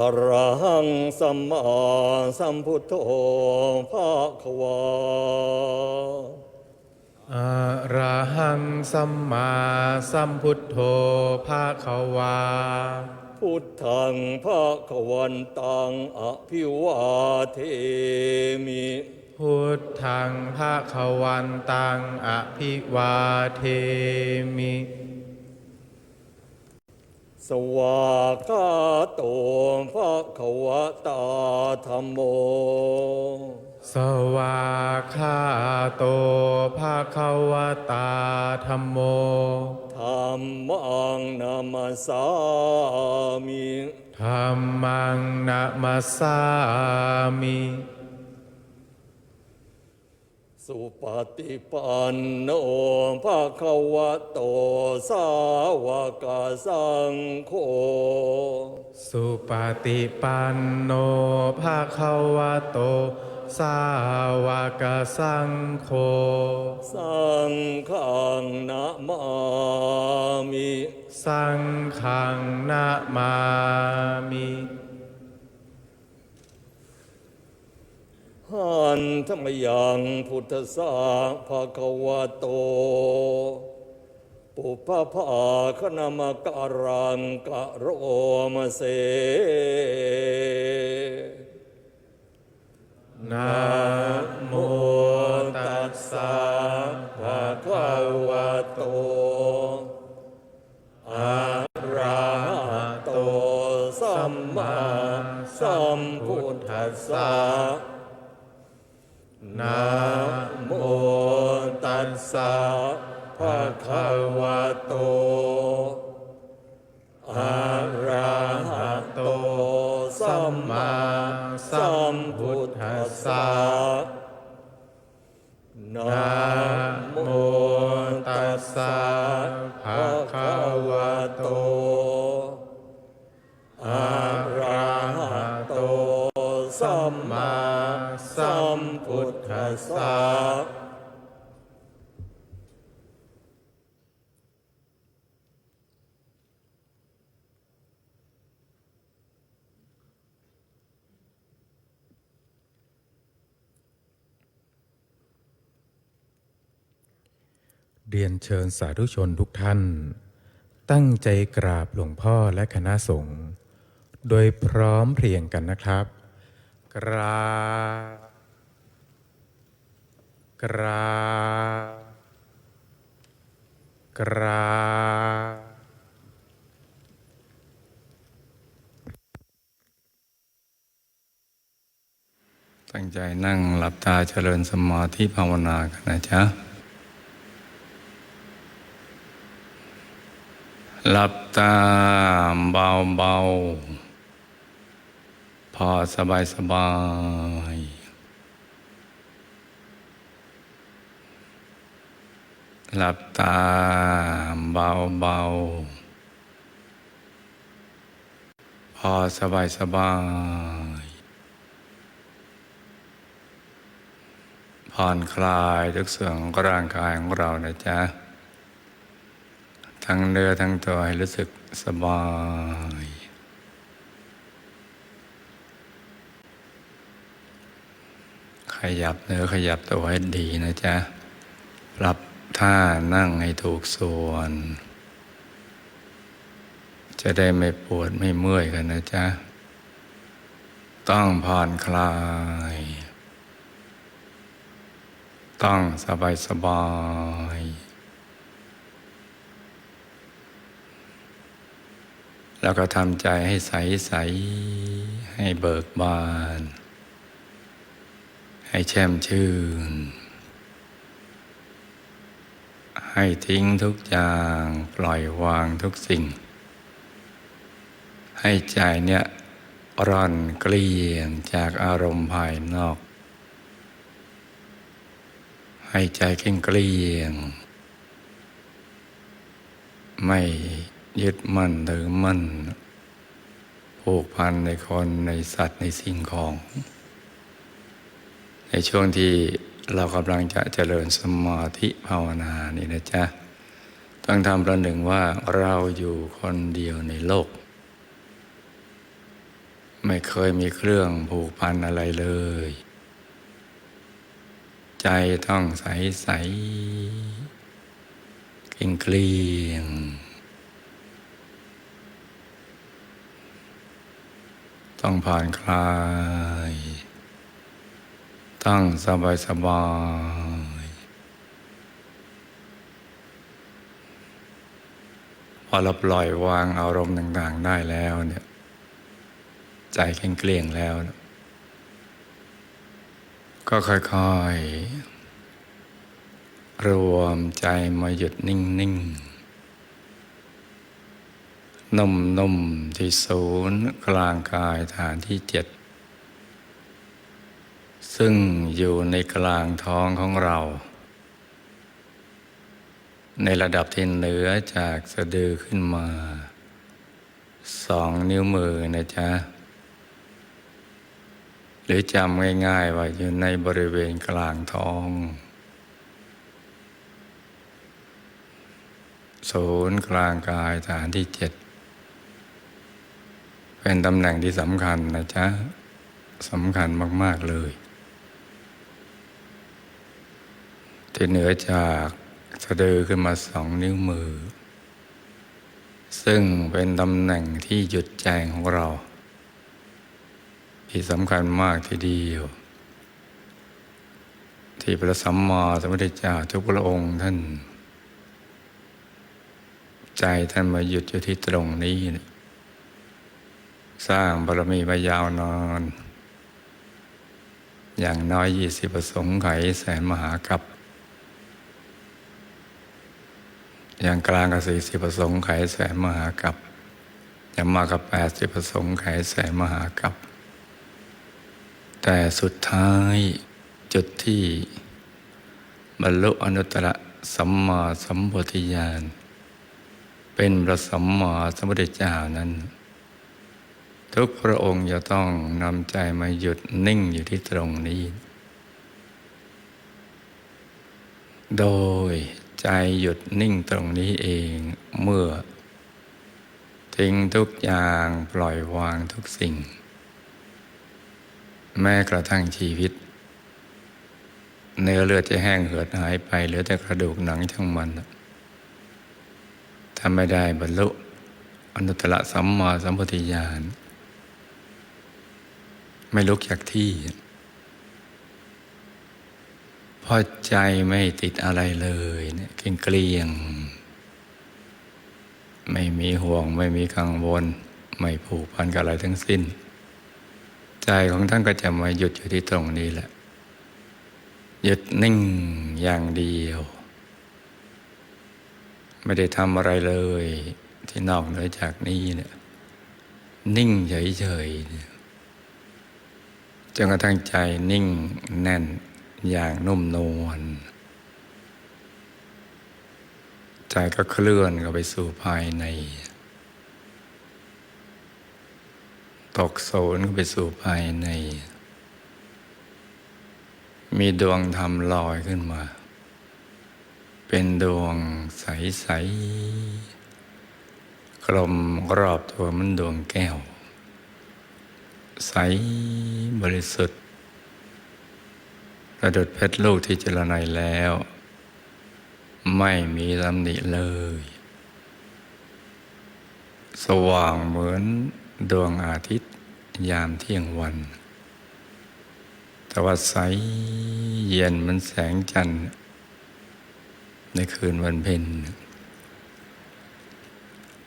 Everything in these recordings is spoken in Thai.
อรหังสัมมาสัมพุทโธภาควาอะระหังสัมมาสัมพุทโธภาควา พุทธังภาควันตังอภิวาเทมิ พุทธังภาควันตังอภิวาเทมิ สวากขาโตภาควตาธรรมโม สวาคาโตภาควตาธรรมโม ธรรมังนามาสามิธรรมังนะมาสามิ สุปฏิปันโนภาควโตสาวกสังโฆ สุปฏิปันโนภาควโต สาวกสังโฆ สังฆังนะมามิ สังฆังนะมามิ หันธรรมยังพุทธสาภาควาโต ปุพพภาคณมการังกะโรมเสนะโมตัสสะภะคะวะโตอะระหะโต สัมมาสัมพุทธัสสะ นะโมตัสสะภะคะว สะเรียนเชิญสาธุชนทุกท่าน ตั้งใจกราบหลวงพ่อและคณะสงฆ์โดยพร้อมเพรียงกันนะครับ กราบ กรากราตั้งใจนั่งหลับตาเจริญสมาธิภาวนากันนะจ๊ะ หลับตาเบาเบาๆพอสบายสบาย หลับตาเบาเบาๆพอสบายสบายผ่อนคลายทุกส่วนของร่างกายของเรานะจ๊ะ ทั้งเนื้อทั้งตัวให้รู้สึกสบาย ขยับเนื้อขยับตัวให้ดีนะจ๊ะปรับ ท่านั่งให้ถูกส่วน จะได้ไม่ปวดไม่เมื่อยกันนะจ๊ะ ต้องผ่อนคลาย ต้องสบายสบายๆแล้วก็ทำใจให้ใสใสๆให้เบิกบาน ให้แช่มชื่น ให้ทิ้งทุกอย่างปล่อยวางทุกสิ่ง ให้ใจเนี่ยร่อนเกลี้ยงจากอารมณ์ภายนอก ให้ใจเกลี้ยงเกลี้ยง ไม่ยึดมั่นถือมั่นผูกพันในคนในสัตว์ในสิ่งของ ในช่วงที่ เรากำลังจะเจริญสมาธิภาวนานี่นะจ๊ะต้องทำประหนึ่งว่าเราอยู่คนเดียวในโลก ไม่เคยมีเครื่องผูกพันอะไรเลย ใจต้องใสใสเกลียงเกลียงต้องผ่อนคลาย ต้งสบายสบายพอเราปล่อยวางอารมณ์ต่าง ๆ ได้แล้วเนี่ย ใจเกลี้ยงแล้ว ก็ค่อยๆ รวมใจมาหยุดนิ่ง ๆนุ่มๆที่ศูนย์กลางกายฐานที่เจ็ด ซึ่งอยู่ในกลางท้องของเรา ในระดับที่เหนือจากสะดือขึ้นมาสองนิ้วมือนะจ๊ะ หรือจำง่ายๆว่าอยู่ในบริเวณกลางท้อง ศูนย์กลางกายฐานที่เจ็ด เป็นตำแหน่งที่สำคัญนะจ๊ะสำคัญมาก ๆ เลย ที่เหนือจากสะดือขึ้นมาสองนิ้วมือ ซึ่งเป็นตำแหน่งที่หยุดใจงของเรา ที่สำคัญมากทีเดียว ที่พระสัมมาสัมพุทธเจ้าทุกพระองค์ท่าน ใจท่านมาหยุดอยู่ที่ตรงนี้นสร้างบารมีมายาวนานอย่างน้อยยี่สิบประสงค์ไขแสนมหากับ อย่างกลางกับสี่สิบประสงค์ไขแสนมหากับอย่างมากกับแปดสิบประสงค์ไขแสนมหากับ แต่สุดท้ายจุดที่บรรลุอนุตตรสัมมาสัมปวิญาณเป็นพระสัมมาสัมพุทธเจ้านั้น ทุกพระองค์จะต้องนำใจมาหยุดนิ่งอยู่ที่ตรงนี้ โดย ใจหยุดนิ่งตรงนี้เองเมื่อ ทิ้งทุกอย่างปล่อยวางทุกสิ่ง แม้กระทั่งชีวิต เนื้อเลือดจะแห้งเหือดหายไปเหลือแต่กระดูกหนังทั้งมันถ้าไม่ได้บรรลุอนุตตรสัมมาสัมปวิญาณไม่ลุกจากที่ พอใจไม่ติดอะไรเลยเนี่ยเกลี้ยงเกลียง ไม่มีห่วง ไม่มีกังวล ไม่ผูกพันกับอะไรทั้งสิ้น ใจของท่านก็จะมาหยุดอยู่ที่ตรงนี้แหละหยุดนิ่งอย่างเดียว ไม่ได้ทำอะไรเลย ที่นอกเหนือจากนี้เนี่ยนิ่งเฉยๆจนกระทั่งใจนิ่งแน่น อย่างนุ่มนวลใจก็เคลื่อนเข้าไปสู่ภายใน ตกโซนเข้าไปสู่ภายใน มีดวงธรรมลอยขึ้นมา เป็นดวงใส ๆ กลมรอบตัวมันดวงแก้ว ใสบริสุทธิ์ ระดุดเพชรลูกที่เจรไนแล้ว ไม่มีตำหนิเลย สว่างเหมือนดวงอาทิตย์ยามเที่ยงวัน แต่ว่าใสเย็นเหมันแสงจันทร์ในคืนวันเพ็ญ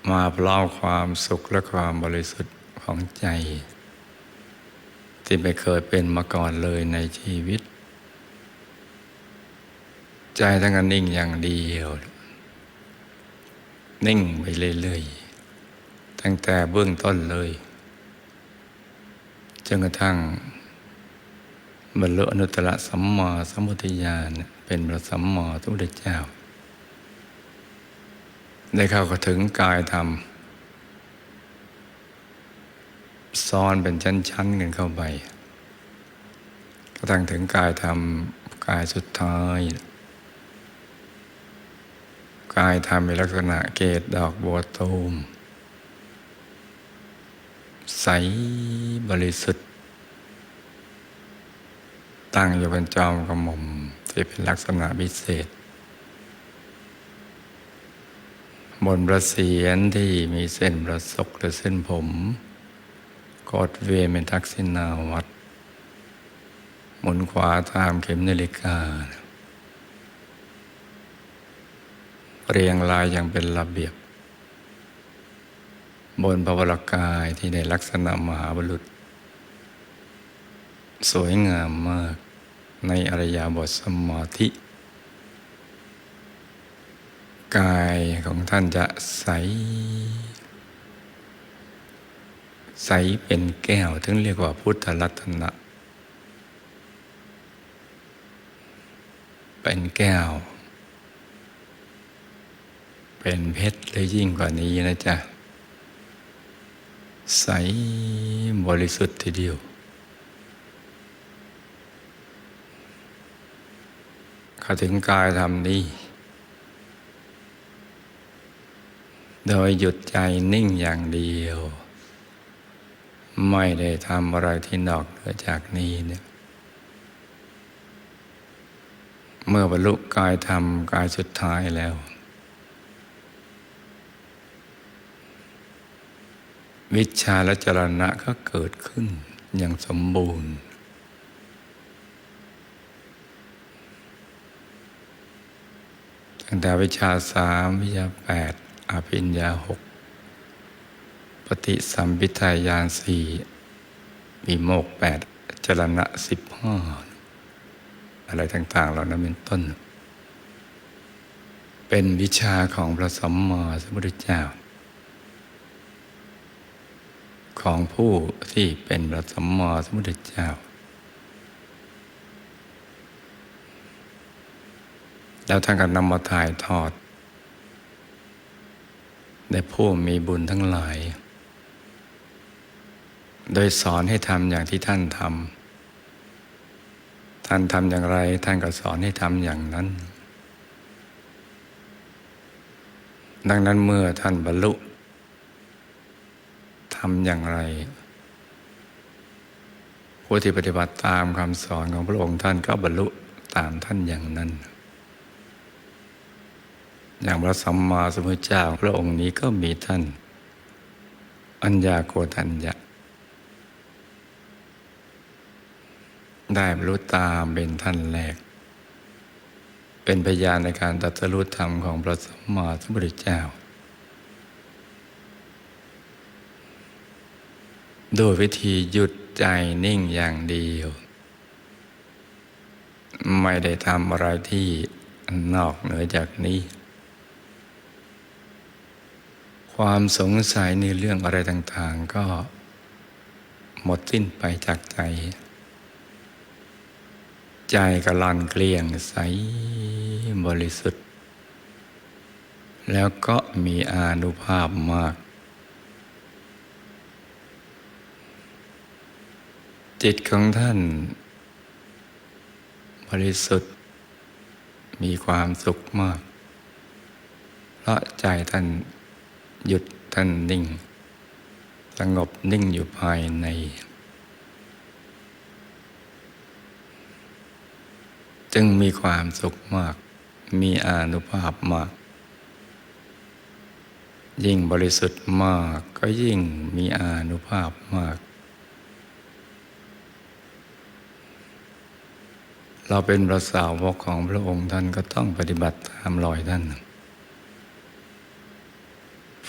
มาพร้อมความสุขและความบริสุทธิ์ของใจ ที่ไม่เคยเป็นมาก่อนเลยในชีวิต ใจทั้งนั้นนิ่งอย่างเดียว นิ่งไปเรื่อยๆตั้งแต่เบื้องต้นเลยจนกระทั่งบรรลุอนุตตรสัมมาสัมพุทธญาณเป็นพระสัมมาสัมพุทธเจ้า ได้เข้าถึงกายธรรมซ้อนเป็นชั้นๆกันเข้าไปกระทั่งถึงกายธรรมกายสุดท้าย กายธรรมมีลักษณะเกตดอกบัวตูม ใสบริสุทธิ์ ตั้งอยู่บนจอมกระหม่อมที่เป็นลักษณะพิเศษ บนประเสียนที่มีเส้นประศกหรือเส้นผมกดเวียนเป็นทักษิณาวัด หมุนขวาตามเข็มนาฬิกา เรียงรายอย่างเป็นระเบียบ บนพระวรากายที่ในลักษณะมหาบุรุษ สวยงามมากในอริยบทสมาธิ กายของท่านจะใส ใสเป็นแก้วถึงเรียกว่าพุทธรัตนะเป็นแก้ว เป็นเพชรหรือยิ่งกว่านี้นะจ๊ะ ใสบริสุทธิ์ทีเดียว ข้าถึงกายธรรมนี้ โดยหยุดใจนิ่งอย่างเดียว ไม่ได้ทำอะไรที่นอกเหนือจากนี้เนี่ยเมื่อบรรลุกายธรรมกายสุดท้ายแล้ว วิชาและจรณะก็เกิดขึ้นอย่างสมบูรณ์ ตั้งแต่วิชาสามวิชาแปดอภิญญาหกปฏิสัมพิทายานสี่วิโมกแปดจรณะสิบห้อะไรต่างๆเหล่านั้นเป็นต้น เป็นวิชาของพระสัมมาสัมพุทธเจ้า ของผู้ที่เป็นพระสัมมาสัมพุทธเจ้า แล้วท่านก็นำมาถ่ายทอดในผู้มีบุญทั้งหลาย โดยสอนให้ทำอย่างที่ท่านทำ ท่านทำอย่างไร ท่านก็สอนให้ทำอย่างนั้น ดังนั้นเมื่อท่านบรรลุ ทำอย่างไร ผู้ที่ปฏิบัติตามคำสอนของพระองค์ท่านก็บรรลุตามท่านอย่างนั้น อย่างพระสัมมาสัมพุทธเจ้าพระองค์นี้ก็มีท่าน อัญญาโกฏัญญะได้บรรลุตามเป็นท่านแรก เป็นพยานในการตรัสรู้ธรรมของพระสัมมาสัมพุทธเจ้า โดยวิธีหยุดใจนิ่งอย่างเดียว ไม่ได้ทำอะไรที่นอกเหนือจากนี้ ความสงสัยในเรื่องอะไรต่าง ๆ ก็หมดสิ้นไปจากใจ ใจก็ลันเกลี้ยงใสบริสุทธิ์ แล้วก็มีอานุภาพมาก จิตของท่าน บริสุทธิ์ มีความสุขมาก เพราะใจท่านหยุดท่านนิ่ง สงบนิ่งอยู่ภายใน จึงมีความสุขมาก มีอานุภาพมาก ยิ่งบริสุทธิ์มากก็ยิ่งมีอานุภาพมาก เราเป็นพระสาวกของพระองค์ท่านก็ต้องปฏิบัติตามรอยท่าน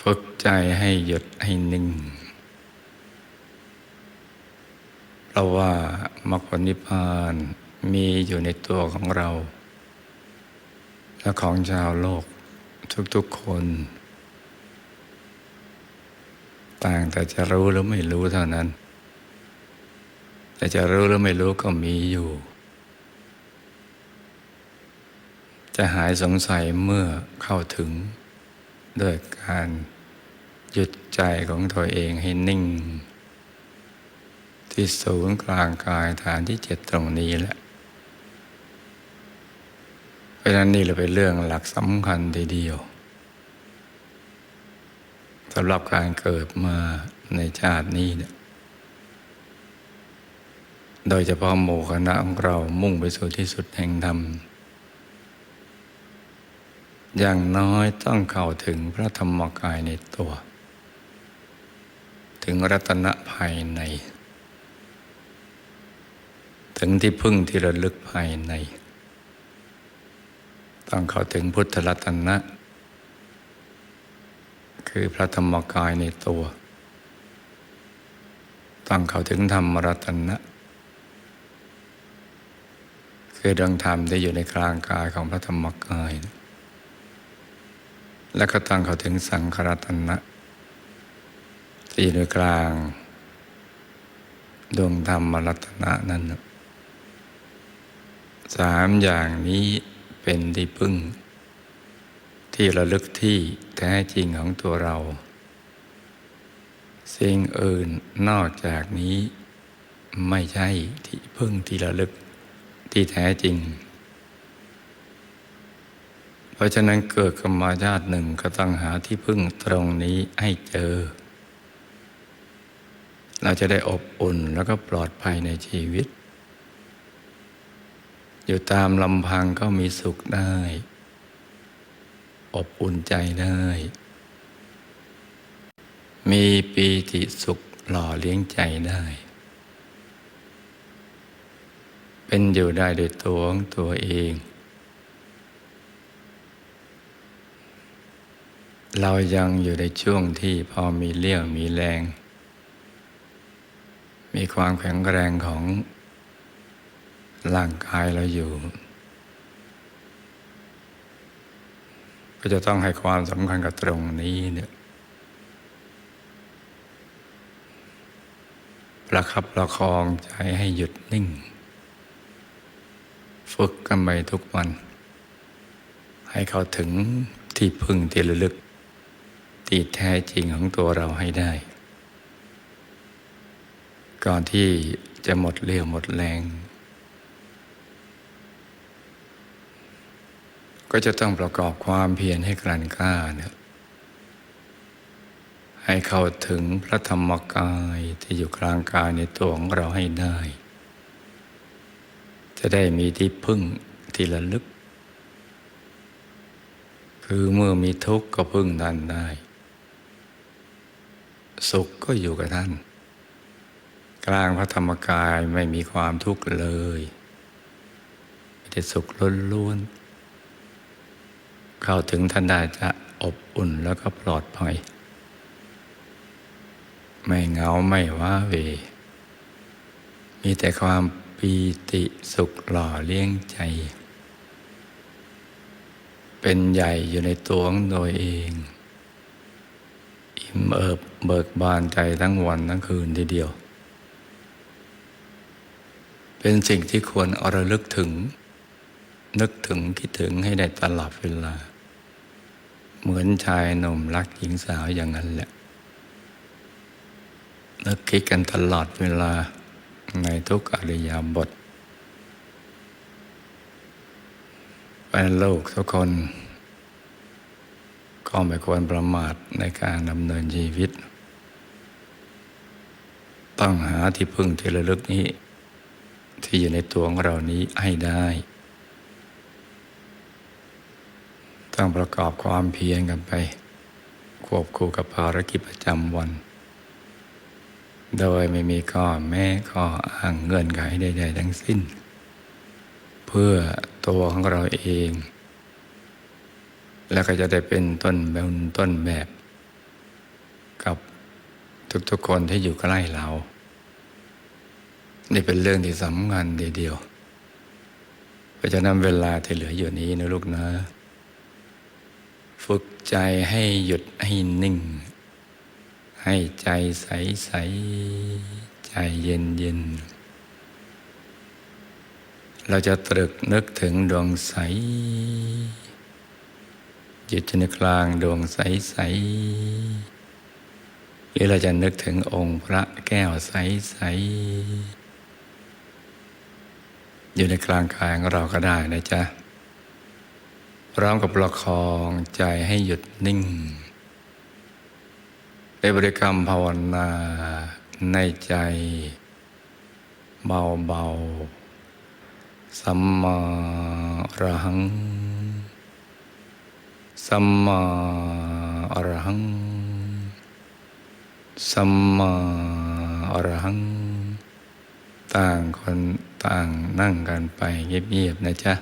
ฝึกใจให้หยุดให้นิ่ง เพราะว่ามรรคผลนิพพานมีอยู่ในตัวของเรา และของชาวโลกทุกๆคน ต่างแต่จะรู้หรือไม่รู้เท่านั้น แต่จะรู้หรือไม่รู้ก็มีอยู่ จะหายสงสัยเมื่อเข้าถึง ด้วยการหยุดใจของตัวเองให้นิ่ง ที่ศูนย์กลางกายฐานที่เจ็ดตรงนี้แหละเพราะฉะนั้นนี่เราเป็นเรื่องหลักสำคัญทีเดียวสำหรับการเกิดมาในชาตินี้เนี่ยโดยเฉพาะหมู่คณะของเรามุ่งไปสู่ที่สุดแห่งธรรม อย่างน้อยต้องเข้าถึงพระธรรมกายในตัว ถึงรัตนะภายใน ถึงที่พึ่งที่ระลึกภายใน ต้องเข้าถึงพุทธรัตนะ คือพระธรรมกายในตัว ต้องเข้าถึงธรรมรัตนะ คือดวงธรรมที่อยู่ในกลางกายของพระธรรมกาย และก็ตั้งเข้าถึงสังขรัตนะที่อยู่ในกลาง ดวงธรรมรัตนะนั้นสามอย่างนี้เป็นที่พึ่ง ที่ระลึกที่แท้จริงของตัวเรา สิ่งอื่นนอกจากนี้ไม่ใช่ที่พึ่งที่ระลึกที่แท้จริง เพราะฉะนั้นเกิดกรรมาญาติหนึ่งก็ต้องหาที่พึ่งตรงนี้ให้เจอ เราจะได้อบอุ่นแล้วก็ปลอดภัยในชีวิต อยู่ตามลำพังก็มีสุขได้ อบอุ่นใจได้ มีปีติสุขหล่อเลี้ยงใจได้ เป็นอยู่ได้โดยตัวของตัวเอง เรายังอยู่ในช่วงที่พอมีเลี้ยวมีแรง มีความแข็งแรงของร่างกายเราอยู่ ก็จะต้องให้ความสำคัญกับตรงนี้เนี่ยประคับประคองใจให้หยุดนิ่ง ฝึกกันไปทุกวัน ให้เขาถึงที่พึ่งที่ระลึก ที่แท้จริงของตัวเราให้ได้ ก่อนที่จะหมดเรี่ยวหมดแรง ก็จะต้องประกอบความเพียรให้กลั่นกล้าเนี่ยให้เข้าถึงพระธรรมกายที่อยู่กลางกายในตัวของเราให้ได้ จะได้มีที่พึ่งที่ระลึก คือเมื่อมีทุกข์ก็พึ่งท่นได้ สุขก็อยู่กับท่าน กลางพระธรรมกายไม่มีความทุกข์เลยมีแต่สุขล้วนๆเข้าถึงท่านได้จะอบอุ่นแล้วก็ปลอดภัย ไม่เหงาไม่ว้าเว มีแต่ความปีติสุขหล่อเลี้ยงใจ เป็นใหญ่อยู่ในตัวของตัวเอง อิ่มเอิบเบิกบานใจทั้งวันทั้งคืนทีเดียว เป็นสิ่งที่ควรอระลึกถึง นึกถึงคิดถึงให้ได้ตลอดเวลา เหมือนชายหนุ่มรักหญิงสาวอย่างนั้นแหละนึกคิดกันตลอดเวลาในทุกอริยบทเป็นโลกทุกคน ก็ไม่ควรประมาทในการดำเนินชีวิต ต้องหาที่พึ่งที่ระลึกนี้ ที่อยู่ในตัวของเรานี้ให้ได้ ต้องประกอบความเพียรกันไป ควบคู่กับภารกิจประจำวัน โดยไม่มีข้อแม้ข้ออ้างเงื่อนไขใดๆทั้งสิ้น เพื่อตัวของเราเอง แล้วก็จะได้เป็นต้นแบบต้นแบบ กับทุกๆคนที่อยู่ใกล้เรา นี่เป็นเรื่องที่สำคัญเดียวเพราะฉะนั้นเวลาที่เหลืออยู่นี้นะลูกนะ ฝึกใจให้หยุดให้นิ่ง ให้ใจใสใสใจเย็นเย็นเราจะตรึกนึกถึงดวงใส อยู่ในกลางดวงใสใสหรือเราจะนึกถึงองค์พระแก้วใสใสอยู่ในกลางกายของเราก็ได้นะจ๊ะ พร้อมกับประคองใจให้หยุดนิ่งในบริกรรมภาวนาในใจ เบา ๆ สัมมาอรหัง สัมมาอรหัง สัมมาอรหัง ต่างคนต่างนั่งกันไปเงียบๆนะจ๊ะ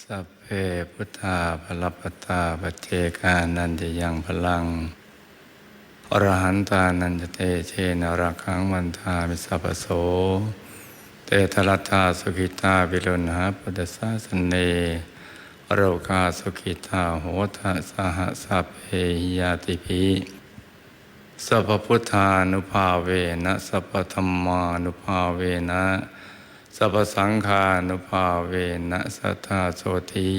สัพเพพุทธาภลปตาปเจกานันจะยังพลังอรหันตานันจะเตเชนรักขังวันทามิสัพโส เตทรัตาสุขิตาวิรุณหาปุตตสาสเนโรกาสุขิตาโหทะสหสัพเพหิยาติภิสัพพพุทธานุภาเวนะสัพพธรรมานุภาเวนะ สัพสังฆานุภาเวนะสัทธาโสธี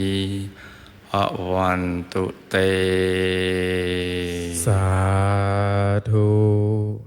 ภะวันตุเต สาธุ